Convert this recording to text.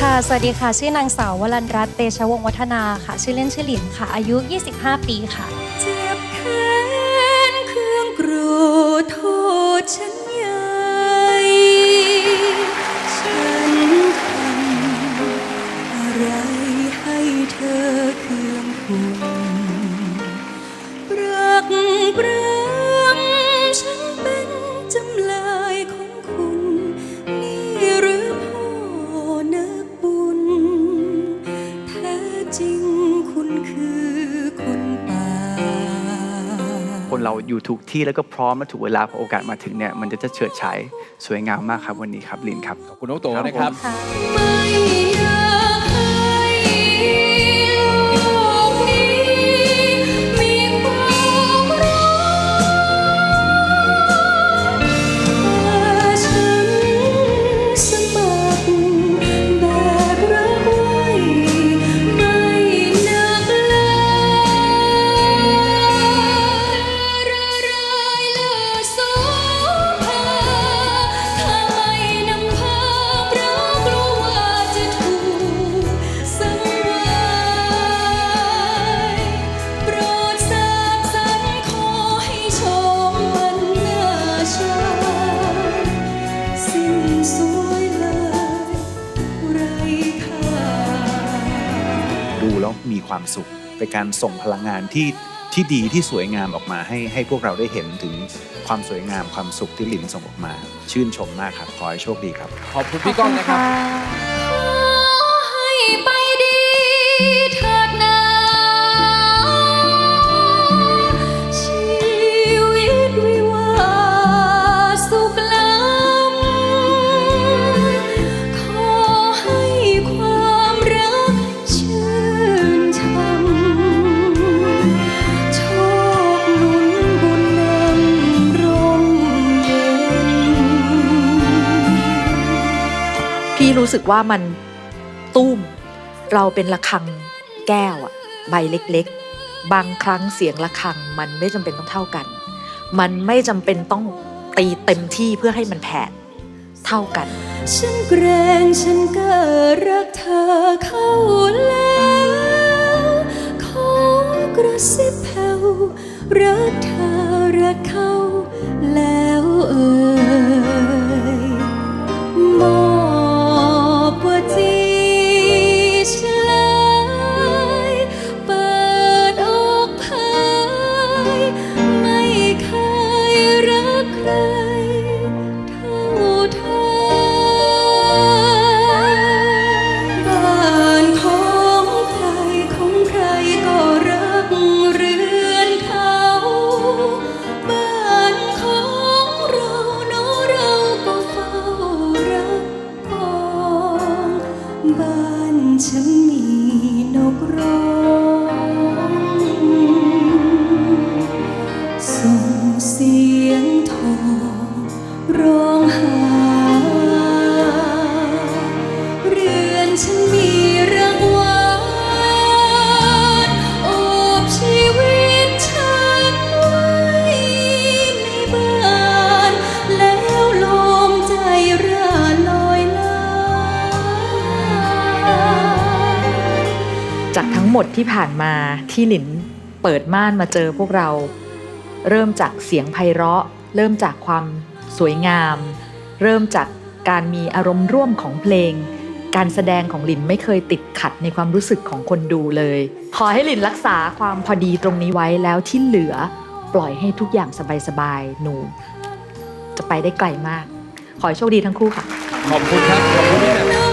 ค่ะ สวัสดีค่ะ ชื่อนางสาววรันรัตน์เตชวงศ์วัฒนาค่ะ ชื่อเล่นชื่อหลินค่ะ อายุ 25 ปีค่ะ เจ็บแค้นเครื่องกรูโทษฉันใหญ่ ฉันทำอะไรให้เธอเครื่องคุณป เราอยู่ถูกที่แล้วก็พร้อมและถูกเวลาพอโอกาสมาถึงเนี่ยมันจะจะเฉิดฉายสวยงามมากครับวันนี้ครับลินครับ ขอบคุณน้องโตนะครับ มีความสุขเป็นการส่งพลังงานที่ที่ดีที่สวยงามออกมาให้ให้พวกเราได้เห็นถึงความสวยงามความสุขที่หลินส่งออกมา ชื่นชมมากครับขอให้โชคดีครับ ขอบคุณพี่ก้องนะครับ รู้สึกว่ามันตุ้ม เราเป็นระฆังแก้วอะใบเล็กๆ บางครั้งเสียงระฆังมันไม่จำเป็นต้องเท่ากัน มันไม่จำเป็นต้องตีเต็มที่เพื่อให้มันแผดเท่ากัน ฉันเกรงฉันก็รักเธอเข้าแล้วขอกระซิบแผ่วรักเธอรักเขาแล้ว ทั้งหมดที่ผ่านมาที่หลินเปิดม่านมาเจอพวกเรา เริ่มจากเสียงไพเราะ เริ่มจากความสวยงาม เริ่มจากการมีอารมณ์ร่วมของเพลง การแสดงของหลินไม่เคยติดขัดในความรู้สึกของคนดูเลย ขอให้หลินรักษาความพอดีตรงนี้ไว้แล้วที่เหลือปล่อยให้ทุกอย่างสบายๆหนู จะไปได้ไกลมาก ขอให้โชคดีทั้งคู่ค่ะ ขอบคุณครับ ขอบคุณพี่